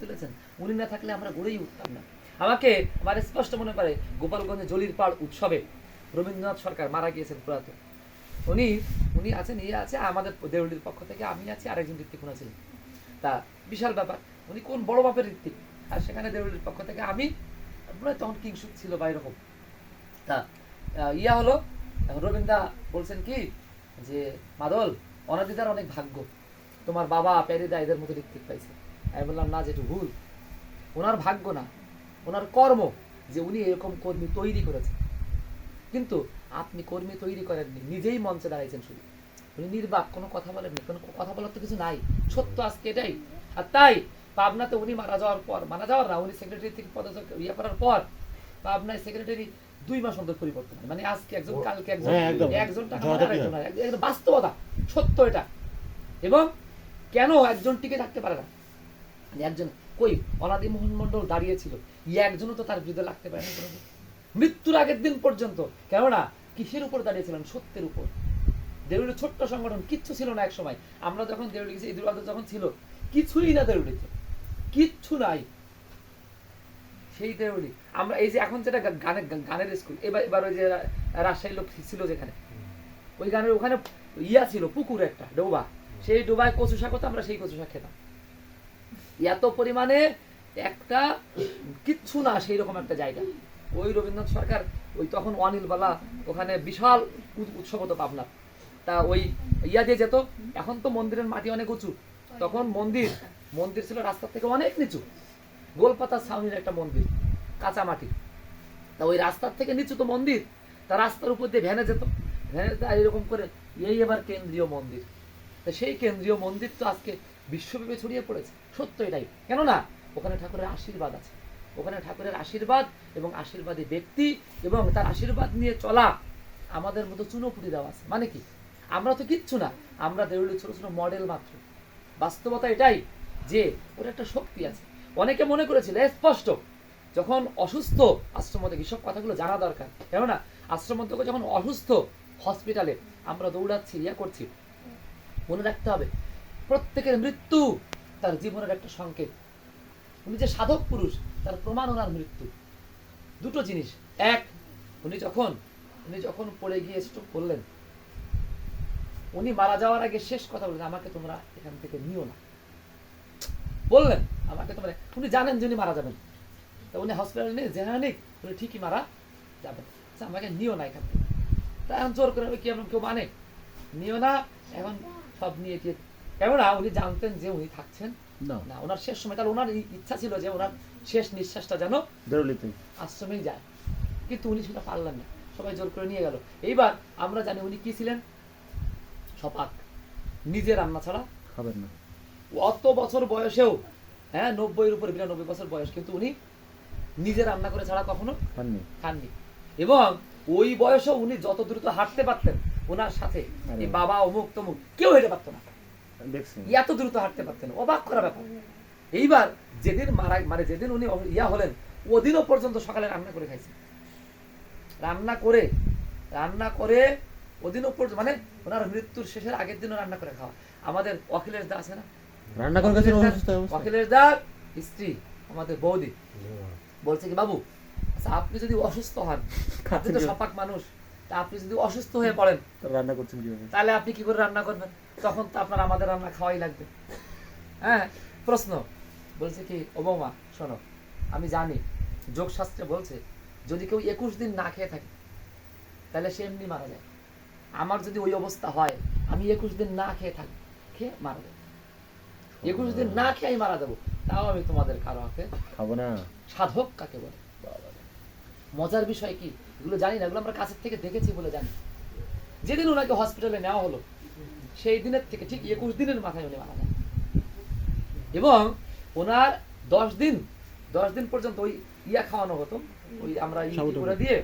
তুলেছেন। উনি না থাকলে আমরা গড়েই উঠতাম না। আমাকে আমার স্পষ্ট মনে পড়ে গোপালগঞ্জে জলির পাড় উৎসবে রবীন্দ্রনাথ সরকার মারা গিয়েছেন পুরাতন। উনি উনি আছেন ইয়ে আছে, আমাদের দেউলির পক্ষ থেকে আমি আছি, আরেকজন ঋত্বিক উনি ছিলেন তা বিশাল ব্যাপার, উনি কোন বড় বাপের ঋত্বিক? আর সেখানে দেউলির পক্ষ থেকে আমি, মনে তখন কিংসুক ছিল বা এরকম। তা ইয়া হলো রবীন্দ্রা বলছেন কি, যে মাদল অনাদিদার অনেক ভাগ্য। তোমার বাবা প্যারিদা এদের মতো ঋত্বিক পাইছে। আমি বললাম না যেটু ভুল ওনার ভাগ্য না ওনার কর্ম যে উনি এরকম কর্মী তৈরি করেছেন। কিন্তু আপনি কর্মী তৈরি করেননি নিজেই মঞ্চে দাঁড়াইছেন শুধু। উনি নির্বাক কোনো কথা বলেননি কোনো কথা বলার তো কিছু নাই। সত্য আজকে এটাই। আর তাই পাবনাতে উনি মারা যাওয়ার পর মারা যাওয়ার না উনি সেক্রেটারি থেকে পদত্যাগ ইয়ে করার পর পাবনায় সেক্রেটারি দুই মাস অন্তর পরিবর্তন হয়। মানে আজকে একজন কালকে একজন। হ্যাঁ, একজন টাকা বাস্তবতা সত্য এটা। এবং কেন একজন টিকে থাকতে পারে না? একজন কই? অনাদি মোহন মন্ডল দাঁড়িয়েছিল। একজনও তো তার বিরুদ্ধে লাগতে পারে না মৃত্যুর আগের দিন পর্যন্ত। কেননা, কিসের উপর দাঁড়িয়েছিলেন? সত্যের উপর। দেউলির ছোট্ট সংগঠন কিচ্ছু ছিল না এক সময় আমরা যখন দেউলি গেছি ঈদুল আজহা যখন ছিল, কিছুই না দেউলিতে। কিচ্ছু নাই। সেই দেউলি। আমরা এই যে এখন যেটা গানের গানের স্কুল এবার এবার ওই যে রাজশাহী লোক ছিল যেখানে, ওই গানের ওখানে ইয়া ছিল, পুকুর একটা, ডোবা। সেই ডোবায় কচু শাক আমরা সেই কচু শাক খেতাম। এত পরিমাণে একটা কিচ্ছু না সেই রকম একটা জায়গা। ওই রবীন্দ্রনাথ সরকার, ওই তখন অনিলবালা, ওখানে বিশাল উৎসব হতো পাবনার। তা ওই ইয়া দিয়ে যেত, এখন তো মন্দিরের মাটি অনেক উঁচু। তখন মন্দির মন্দির ছিল রাস্তার থেকে অনেক নিচু। গোলপাতা ছাউনির একটা মন্দির, কাঁচা মাটি। তা ওই রাস্তার থেকে নিচু তো মন্দির, তা রাস্তার উপর দিয়ে ভ্যানে যেত। ভ্যানে এরকম করে, এই এবার কেন্দ্রীয় মন্দির। তা সেই কেন্দ্রীয় মন্দির তো আজকে বিশ্বব্যাপী ছড়িয়ে পড়েছে। সত্য এটাই। কেননা, ওখানে ঠাকুরের আশীর্বাদ আছে। ওখানে ঠাকুরের আশীর্বাদ এবং আশীর্বাদী ব্যক্তি এবং তার আশীর্বাদ নিয়ে চলা আমাদের মতো চুনোপুটি দেওয়া আছে। মানে কি? আমরা তো কিচ্ছু না। আমরা দেউলি ছোট ছোট মডেল মাত্র। বাস্তবতা এটাই যে ওর একটা শক্তি আছে। অনেকে মনে করেছিল স্পষ্ট, যখন অসুস্থ, আশ্রম থেকে সব কথাগুলো জানা দরকার। কেননা, আশ্রম থেকে যখন অসুস্থ হসপিটালে আমরা দৌড়াচ্ছি, ইয়া করছি, মনে রাখতে হবে। প্রত্যেকের মৃত্যু তার জীবনের একটা সংকেত। উনি যে সাধক পুরুষ তার প্রমাণ ওনার মৃত্যু। দুটো জিনিস। এক উনি যখন উনি যখন পড়ে গিয়ে স্ট্রোক করলেন উনি মারা যাওয়ার আগে শেষ কথা বললেন আমাকে তোমরা এখান থেকে নিও না। বললেন আমাকে তোমরা উনি জানেন যে উনি মারা যাবেন। তা উনি হসপিটালে নিয়ে যেখানে নিক উনি ঠিকই মারা যাবেন। আচ্ছা, আমাকে নিও না এখান থেকে। তা এখন জোর করে কি কেউ মানে? নিও না এখন সব নিয়ে গিয়ে কেননা উনি জানতেন যে উনি থাকছেন। না। না ওনার শেষ সময় তাহলে ওনার ইচ্ছা ছিল যে ওনার শেষ নিঃশ্বাসটা যেন দেরলিতে। আশ্রমেই যায়। কিন্তু উনি সেটা পারলেন না। সবাই জোর করে নিয়ে গেল। এইবার আমরা জানি উনি কি ছিলেন? সপাক। নিজে রান্না ছাড়া। খাবেন না। অত বছর বয়সেও হ্যাঁ নব্বইয়ের উপরে বিরানব্বই বছর বয়স কিন্তু উনি নিজে রান্না করে ছাড়া কখনো খাননি। খাননি। এবং ওই বয়সেও উনি যত দ্রুত হাঁটতে পারতেন ওনার সাথে বাবা অমুক তমুক কেউ হেঁটে পারতো না। এত দ্রুত হাঁটতে পারতেন অবাক করা ব্যাপার। এইবার যেদিন মারা মানে যেদিন উনি ইয়া হলেন ওদিনও পর্যন্ত সকালে রান্না করে খাইছেন। রান্না করে রান্না করে ওদিনও পর্যন্ত মানে ওনার মৃত্যুর শেষের আগের দিনও রান্না করে খাওয়া। আমাদের অখিলেশ দা আছে না? রান্না করে গেছেন অখিলেশ দা- স্ত্রী আমাদের বৌদি। বলছে কি বাবু আচ্ছা আপনি যদি অসুস্থ হন আপনি তো সপাক মানুষ। তা আপনি যদি অসুস্থ হয়ে পড়েন রান্না করছেন কীভাবে? তাহলে আপনি কি করে রান্না করবেন? তখন তো আপনার আমাদের রান্না খাওয়াই লাগবে। হ্যাঁ প্রশ্ন। বলছে কি ও বৌমা শোনো আমি জানি যোগশাস্ত্রে বলছে যদি কেউ একুশ দিন না খেয়ে থাকে তাহলে সে এমনি মারা যায়। আমার যদি ওই অবস্থা হয় আমি একুশ দিন না খেয়ে থাকি খেয়ে মারা যাব। একুশ দিন না খেয়ে আমি মারা যাব। তাও আমি তোমাদের কারও হাতে খাব না। সাধক কাকে বলে? মজার বিষয় কি? এগুলো জানি না এগুলো আমরা কাছের থেকে দেখেছি বলে জানি। যেদিন ওনাকে হসপিটালে নেওয়া হলো সেই দিনের থেকে ঠিক একুশ দিনের মাথায় উনি মারা যান। এবং ওনার দশ দিন দশ দিন পর্যন্ত ওই ইয়া খাওয়ানো হতো ওই আমরা করে দিয়ে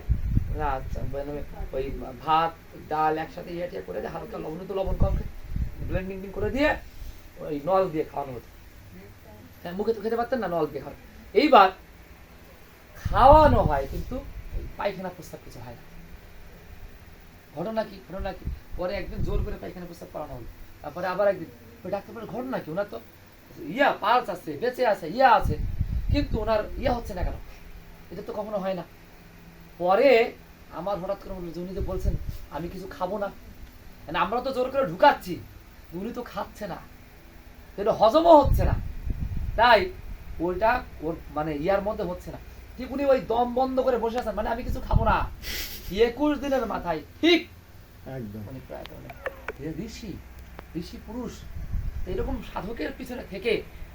মানে ওই ভাত ডাল একসাথে ইয়ে টিয়া করে দিয়ে হালকা লবণ তো লবণ কম ব্লেন্ডিং করে দিয়ে ওই নল দিয়ে খাওয়ানো হতো। হ্যাঁ মুখে তো খেতে পারতেন না নল দিয়ে খাওয়া এইবার খাওয়ানো হয়, কিন্তু পায়খানা প্রস্তাব কিছু হয় না। ঘটনা কি? ঘটনা কি? পরে একদিন জোর করে পায়খানা প্রস্তাব করানো হলো। তারপরে আবার একদিন, ওই ডাক্তার বলে ঘটনা কি? ওনার তো ইয়া, পালস আছে, বেঁচে আছে, ইয়া আছে, কিন্তু ওনার ইয়া হচ্ছে না কেন? এটা তো কখনো হয় না। পরে আমার হঠাৎ করে হলো যে বলছেন, আমি কিছু খাব না। মানে আমরা তো জোর করে ঢুকাচ্ছি উনি তো খাচ্ছে না। এটা হজমও হচ্ছে না। তাই ওইটা ওর মানে ইয়ার মধ্যে হচ্ছে না। ঠিক উনি ওই দম বন্ধ করে বসে আছেন মানে আমি কিছু খাব না। একুশ দিনের মাথায় ঠিক? একদম। প্রায় ঋষি ঋষি পুরুষ এরকম সাধকের পিছনে থেকে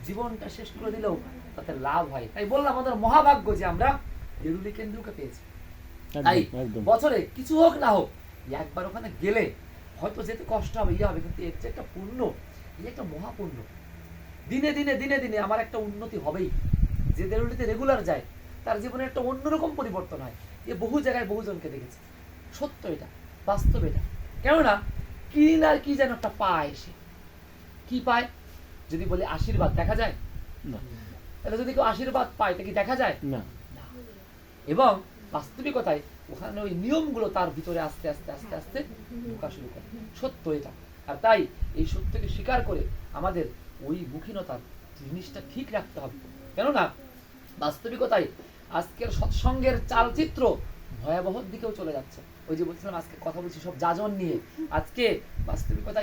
জীবনটা শেষ করে দিলেও তাতে লাভ হয়। তাই বললাম আমাদের মহাভাগ্য যে আমরা দেরুলি কেন্দ্রকে পেয়েছি। তাই বছরে কিছু হোক না হোক একবার ওখানে গেলে হয়তো যেতে কষ্ট হবে ইয়ে হবে কিন্তু এর যে একটা পুণ্য এই একটা মহাপুণ্য দিনে দিনে দিনে দিনে আমার একটা উন্নতি হবেই। যে দেরুলিতে রেগুলার যায় তার জীবনে একটা অন্যরকম পরিবর্তন হয়। এ বহু জায়গায় বহুজনকে দেখেছে। সত্য এটা বাস্তব এটা। কেননা কি না কি যেন একটা পায় সে। কি পায়? যদি বলি আশীর্বাদ দেখা যায়? না। তাহলে যদি কেউ আশীর্বাদ পায় তা কি দেখা যায়? না। এবং বাস্তবিকতায় ওখানে ওই নিয়মগুলো তার ভিতরে আস্তে আস্তে আস্তে আস্তে ঢোকা শুরু করে। সত্য এটা। আর তাই এই সত্যকে স্বীকার করে আমাদের ওই মুখীনতার জিনিসটা ঠিক রাখতে হবে। কেননা বাস্তবিকতায় আজকের সৎসঙ্গের চালচিত্র ভয়াবহ দিকেও চলে যাচ্ছে। ওই যে বলছিলাম, আজকে কথা বলছি সব যাজন নিয়ে। আজকে বাস্তবিকতা